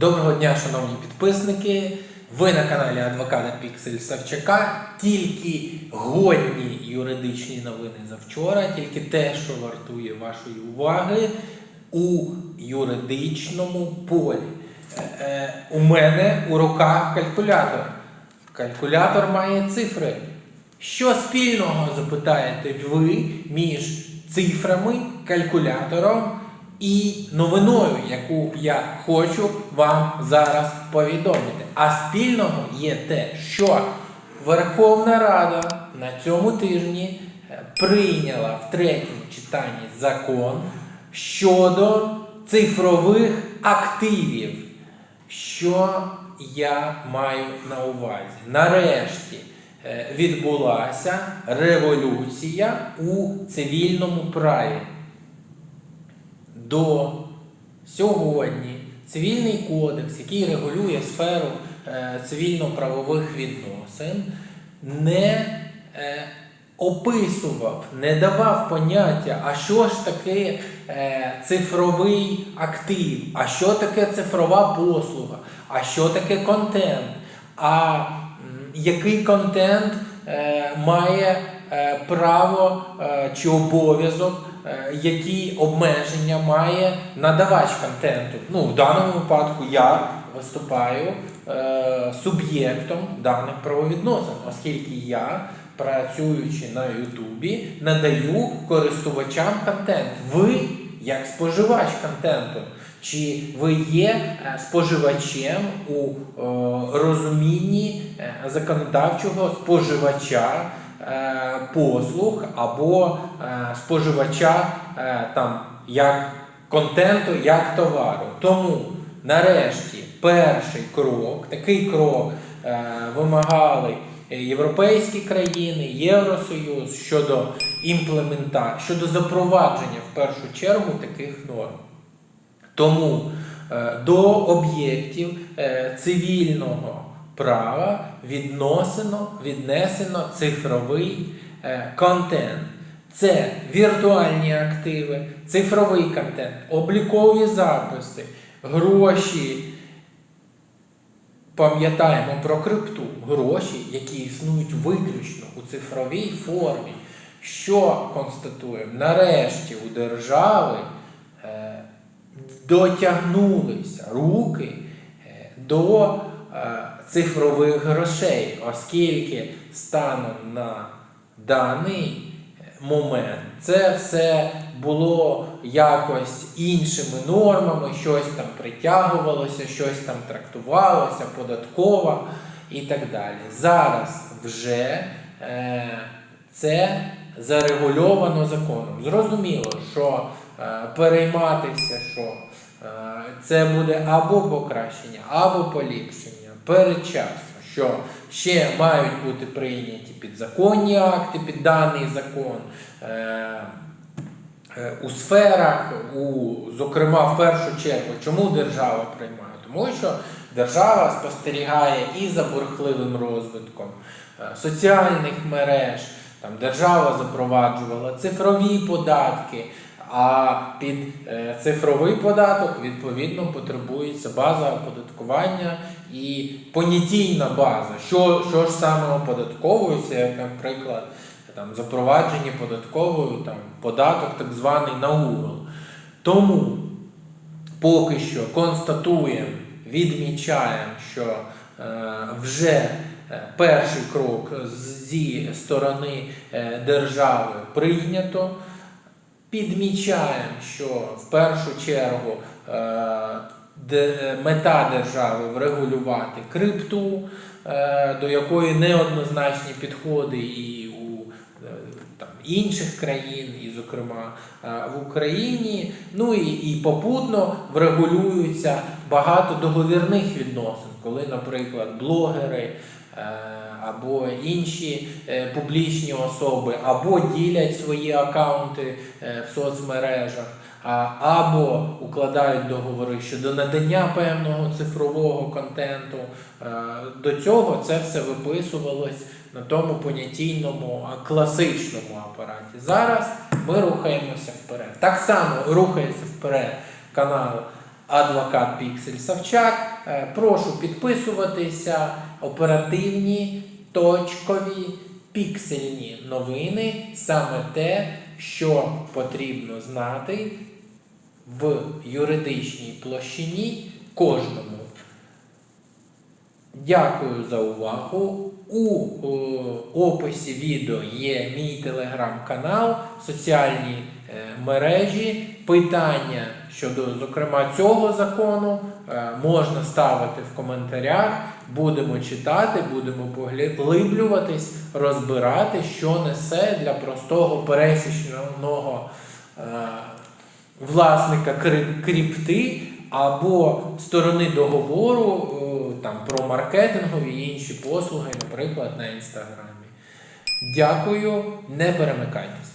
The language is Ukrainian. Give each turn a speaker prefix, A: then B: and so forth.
A: Доброго дня, шановні підписники. Ви на каналі Адвоката Піксель Савчака. Тільки годні юридичні новини за вчора, тільки те, що вартує вашої уваги у юридичному полі. Е, е, у мене у руках калькулятор. Калькулятор має цифри. Що спільного запитаєте ви між цифрами, калькулятором і новиною, яку я хочу вам зараз повідомити. А спільного є те, що Верховна Рада на цьому тижні е, прийняла в третьому читанні закон щодо цифрових активів. Що я маю на увазі? Нарешті е, відбулася революція у цивільному праві. До сьогодні цивільний кодекс, який регулює сферу е, цивільно-правових відносин, не е, описував, не давав поняття, а що ж таке е, цифровий актив, а що таке цифрова послуга, а що таке контент, а який контент має право чи обов'язок, які обмеження має надавач контенту. Ну, в даному випадку я виступаю е, суб'єктом даних правовідносин, оскільки я, працюючи на Ютубі, надаю користувачам контент. Ви як споживач контенту. Чи ви є е, споживачем у е, розумінні е, законодавчого споживача е, послуг або е, споживача е, там, як контенту, як товару? Тому нарешті перший крок, такий крок е, вимагали європейські країни, Євросоюз щодо імплементації, щодо запровадження в першу чергу таких норм. Тому е, до об'єктів е, цивільного права відносено, віднесено цифровий е, контент. Це віртуальні активи, цифровий контент, облікові записи, гроші. Пам'ятаємо про крипту, гроші, які існують виключно у цифровій формі. Що констатуємо? Нарешті у держави е, дотягнулися руки е, до е, цифрових грошей, оскільки станом на даний момент це все було якось іншими нормами, щось там притягувалося, щось там трактувалося, податкова і так далі. Зараз вже е, це зарегульовано законом. Зрозуміло, що е, перейматися, що е, це буде або покращення, або поліпшення передчасно, що ще мають бути прийняті підзаконні акти під даний закон. Е, е, у сферах, у, зокрема, в першу чергу, чому держава приймає? Тому що держава спостерігає і за бурхливим розвитком е, соціальних мереж, там держава запроваджувала цифрові податки, а під е, цифровий податок відповідно потребується база оподаткування і понятійна база. Що, що ж саме оподатковується, як, наприклад, там, запровадження податковою, там, податок так званий на угол. Тому поки що констатуємо, відмічаємо, що е, вже е, перший крок зі сторони е, держави прийнято. Підмічаємо, що в першу чергу е, мета держави врегулювати крипту, е, до якої неоднозначні підходи і у е, там, інших країн, і, зокрема, в Україні. Ну і, і попутно врегулюються багато договірних відносин, коли, наприклад, блогери. Е, Або інші е, публічні особи, або ділять свої акаунти е, в соцмережах, або укладають договори щодо надання певного цифрового контенту. До цього це все виписувалось на тому понятійному класичному апараті. Зараз ми рухаємося вперед. Так само рухається вперед канал адвокат Піксель Савчак. Прошу підписуватися. Оперативні, точкові, піксельні новини саме те, що потрібно знати в юридичній площині кожному. Дякую за увагу. У е, описі відео є мій телеграм-канал, соціальні мережі. Питання щодо, зокрема, цього закону е, можна ставити в коментарях. Будемо читати, будемо поглиблюватись, розбирати, що несе для простого пересічного е, власника крипти або сторони договору е, там, про маркетингові і інші послуги, наприклад, на інстаграмі. Дякую, не перемикайтесь.